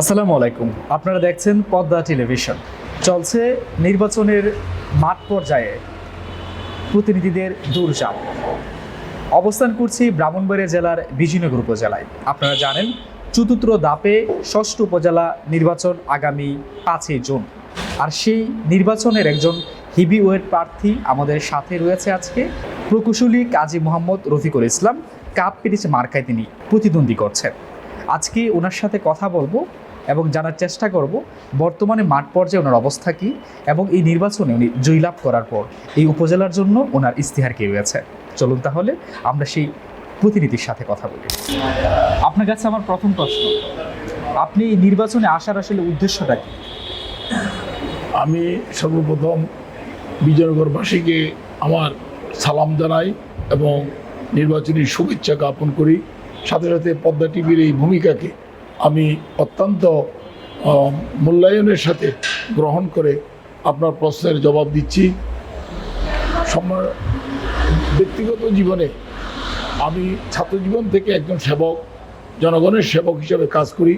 আসসালামু আলাইকুম। আপনারা দেখছেন পদ্মা টেলিভিশন। চলছে নির্বাচনের মাঠ পর্যায়ে প্রতিনিধিদের দূরযান অবস্থান করছি ব্রাহ্মণবাড়িয়া জেলার বিজয়নগর উপজেলায়। আপনারা জানেন, চতুর্থ দাপে ষষ্ঠ উপজেলা নির্বাচন আগামী পাঁচই জুন। আর সেই নির্বাচনের একজন হিভিওয়েট প্রার্থী আমাদের সাথে রয়েছে আজকে। প্রকৌশলী কাজী মোহাম্মদ রফিকুল ইসলাম, কাপ পিটিছে মার্কায় তিনি প্রতিদ্বন্দ্বী করছেন। আজকে ওনার সাথে কথা বলব এবং জানার চেষ্টা করব, বর্তমানে মাঠ পর্যায়ে ওনার অবস্থা কী এবং এই নির্বাচনে উনি জয়লাভ করার পর এই উপজেলার জন্য ওনার ইস্তিহার কী রয়েছে। চলুন তাহলে আমরা সেই প্রতিনিধির সাথে কথা বলি। আপনার কাছে আমার প্রথম প্রশ্ন, আপনি এই নির্বাচনে আসার আসলে উদ্দেশ্যটা কি? আমি সর্বপ্রথম বিজয়নগরবাসীকে আমার সালাম জানাই এবং নির্বাচনী শুভেচ্ছা জ্ঞাপন করি। সাথে সাথে পদ্মা টিভির এই ভূমিকাকে আমি অত্যন্ত মূল্যায়নের সাথে গ্রহণ করে আপনার প্রশ্নের জবাব দিচ্ছি। ব্যক্তিগত জীবনে আমি ছাত্রজীবন থেকে একজন সেবক, জনগণের সেবক হিসেবে কাজ করি।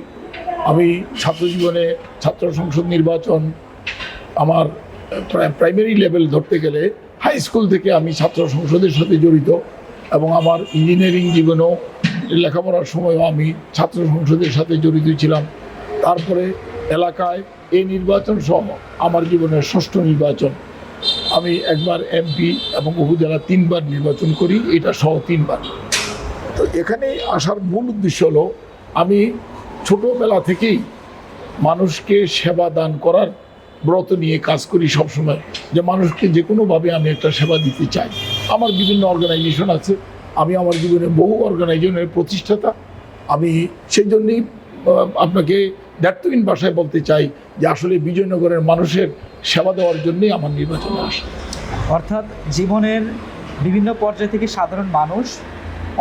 আমি ছাত্রজীবনে ছাত্র সংসদ নির্বাচন আমার প্রাইমারি লেভেল ধরতে গেলে হাই স্কুল থেকে আমি ছাত্র সংসদের সাথে জড়িত এবং আমার ইঞ্জিনিয়ারিং জীবনেও লেখাপড়ার সময়ও আমি ছাত্র সংসদের সাথে জড়িত ছিলাম। তারপরে এলাকায় এই নির্বাচন সহ আমার জীবনের ষষ্ঠ নির্বাচন। আমি একবার এমপি এবং উপজেলা তিনবার নির্বাচন করি, এটা সহ তিনবার। তো এখানে আসার মূল উদ্দেশ্য হলো, আমি ছোটোবেলা থেকেই মানুষকে সেবা দান করার ব্রত নিয়ে কাজ করি সবসময়। যে মানুষকে যে কোনোভাবে আমি একটা সেবা দিতে চাই। আমার বিভিন্ন অর্গানাইজেশন আছে আমি আমার জীবনে বহু অর্গানাইজেশনের প্রতিষ্ঠাতা। আমি সেই জন্যই আপনাকে দ্ব্যর্থহীন ভাষায় বলতে চাই যে আসলে বিজয়নগরের মানুষের সেবা দেওয়ার জন্যই আমার নির্বাচনে আসে। অর্থাৎ জীবনের বিভিন্ন পর্যায় থেকে সাধারণ মানুষ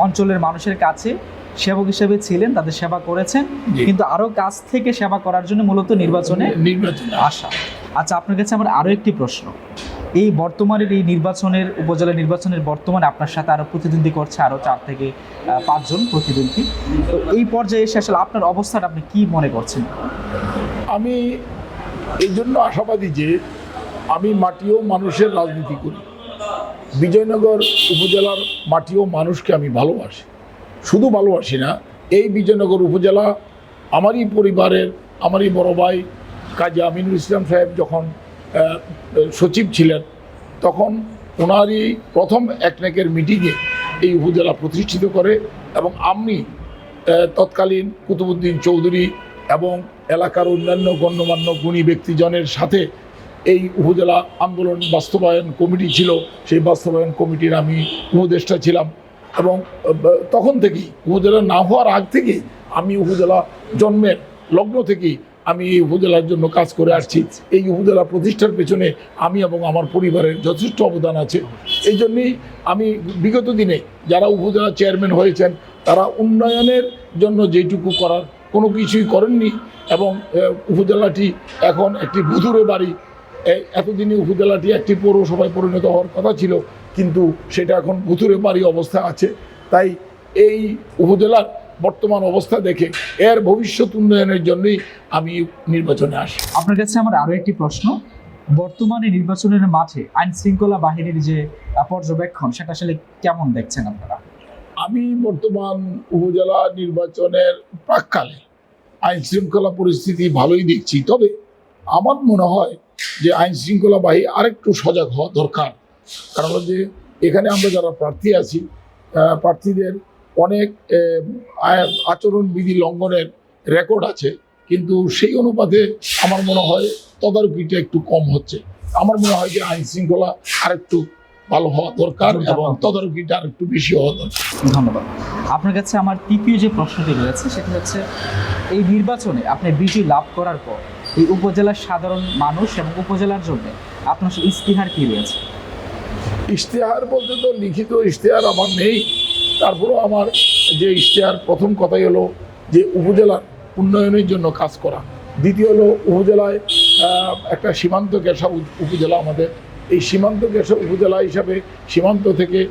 অঞ্চলের মানুষের কাছে সেবক হিসেবে ছিলেন তাদের সেবা করেছেন কিন্তু আরও কাছ থেকে সেবা করার জন্য মূলত নির্বাচনে নির্বাচনে আসা। আচ্ছা আপনার কাছে আমার আরও একটি প্রশ্ন। এই বর্তমানের এই নির্বাচনের, উপজেলা নির্বাচনের বর্তমানে আপনার সাথে আরও প্রতিদ্বন্দ্বী করছে আরও চার থেকে পাঁচজন প্রতিদ্বন্দ্বী। তো এই পর্যায়ে এসে আসলে আপনার অবস্থাটা আপনি কি মনে করছেন? আমি এই জন্য আশাবাদী যে আমি মাটিও মানুষের রাজনীতি করি। বিজয়নগর উপজেলার মাটিও মানুষকে আমি ভালোবাসি। শুধু ভালোবাসি না, এই বিজয়নগর উপজেলা আমারই পরিবারের, আমারই বড় ভাই কাজী আমিনুল ইসলাম সাহেব যখন সচিব ছিলেন, তখন ওনারই প্রথম একনেকের মিটিংয়ে এই উপজেলা প্রতিষ্ঠিত করে এবং আমি তৎকালীন কুতুবুদ্দিন চৌধুরী এবং এলাকার অন্যান্য গণ্যমান্য গুণী ব্যক্তিজনের সাথে এই উপজেলা আন্দোলন বাস্তবায়ন কমিটি ছিল। সেই বাস্তবায়ন কমিটির আমি উপদেষ্টা ছিলাম এবং তখন থেকেই, উপজেলা না হওয়ার আগ থেকেই আমি উপজেলা জন্মের লগ্ন থেকেই আমি এই উপজেলার জন্য কাজ করে আসছি। এই উপজেলা প্রতিষ্ঠার পেছনে আমি এবং আমার পরিবারের যথেষ্ট অবদান আছে। এই জন্যেই আমি বিগত দিনে যারা উপজেলা চেয়ারম্যান হয়েছেন, তারা উন্নয়নের জন্য যেটুকু করার কোনো কিছুই করেননি এবং উপজেলাটি এখন একটি ভুতুরে বাড়ি। এ- এতদিনে উপজেলাটি একটি পৌরসভায় পরিণত হওয়ার কথা ছিল, কিন্তু সেটা এখন ভুতুরে বাড়ি অবস্থা আছে। তাই এই উপজেলার বর্তমান অবস্থা দেখে এর ভবিষ্যৎ উন্নয়নের জন্যই আমি নির্বাচনে আসি। আপনার কাছে আমার আরও একটি প্রশ্ন। বর্তমানে নির্বাচনের মাঠে আইন শৃঙ্খলা বাহিনীর যে পর্যবেক্ষণ সেটা আসলে কেমন দেখছেন আপনারা? আমি বর্তমান উপজেলা নির্বাচনের প্রাককালে আইন শৃঙ্খলা পরিস্থিতি ভালোই দেখছি। তবে আমার মনে হয় যে আইন শৃঙ্খলা বাহিনী আরেকটু সজাগ হওয়া দরকার। কারণ যে এখানে আমরা যারা প্রার্থী আছি প্রার্থীদের অনেক আচরণবিধি লঙ্ঘনের রেকর্ড আছে কিন্তু সেই অনুপাতে আমার মনে হয় তদারকিটা একটু কম হচ্ছে। আমার মনে হয় যে আইন শৃঙ্খলা আরেকটু ভালো হওয়া দরকার এবং তদারকিটা আরেকটু বেশি হওয়া দরকার। ধন্যবাদ। আপনার কাছে আমার তৃতীয় যে প্রশ্নটি রয়েছে সেটি হচ্ছে এই নির্বাচনে আপনি বিজয় লাভ করার পর এই উপজেলার সাধারণ মানুষ এবং উপজেলার জন্য আপনার ইস্তিহার কি রয়েছে? ইশতেহার বলতে তো লিখিত ইশতেহার আমার নেই। তারপরেও আমার যে ইশতেহার, প্রথম কথাই হলো যে উপজেলার উন্নয়নের জন্য কাজ করা। দ্বিতীয় হলো উপজেলায় একটা সীমান্ত উপ- উপজেলা আমাদের। এই সীমান্ত গেসা উপজেলা হিসাবে সীমান্ত থেকে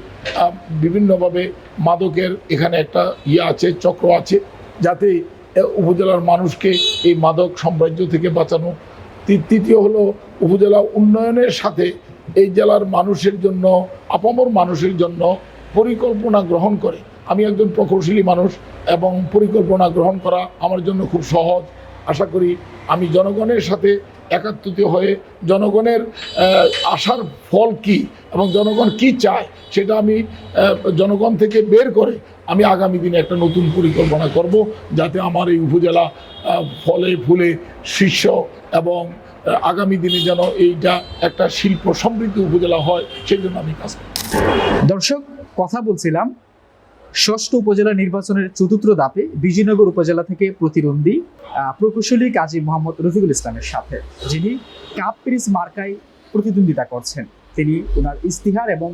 বিভিন্নভাবে মাদকের এখানে একটা ইয়ে আছে, চক্র আছে, যাতে উপজেলার মানুষকে এই মাদক সাম্রাজ্য থেকে বাঁচানো। তৃতীয় হলো উপজেলা উন্নয়নের সাথে এই জেলার মানুষের জন্য, আপামর মানুষের জন্য পরিকল্পনা গ্রহণ করে। আমি একজন প্রকৌশলী মানুষ এবং পরিকল্পনা গ্রহণ করা আমার জন্য খুব সহজ। আশা করি আমি জনগণের সাথে একাত্মিত হয়ে জনগণের আশার ফল কি এবং জনগণ কি চায় সেটা আমি জনগণ থেকে বের করে আমি আগামী দিনে একটা নতুন পরিকল্পনা করব যাতে আমার এই উপজেলা ফলে ফুলে শীর্ষ এবং আগামী দিনে যেন এইটা একটা শিল্প সমৃদ্ধ উপজেলা হয়, সেই জন্য আমি কাজ করব দর্শক, কথা বলছিলাম, ষষ্ঠ উপজেলা নির্বাচনের চতুর্থ দাপে বিজয়নগর উপজেলা থেকে প্রতিদ্বন্দ্বী প্রকৌশলী কাজী মোহাম্মদ রফিকুল ইসলামের সাথে, যিনি কাপ পিরিস মার্কায় প্রতিদ্বন্দ্বিতা করছেন। তিনি ওনার ইস্তিহার এবং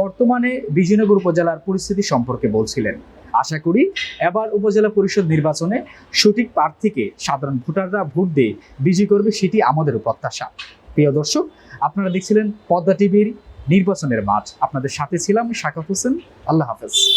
বর্তমানে বিজয়নগর উপজেলার পরিস্থিতি সম্পর্কে বলছিলেন। আশা করি এবার উপজেলা পরিষদ নির্বাচনে সঠিক প্রার্থীকে সাধারণ ভোটাররা ভোট দিয়ে বিজয়ী করবে, সেটি আমাদেরও প্রত্যাশা। প্রিয় দর্শক, আপনারা দেখছিলেন পদ্মা টিভির নির্বাচনের মাঠ। আপনাদের সাথে ছিলাম শাকাত হোসেন। আল্লাহ হাফেজ।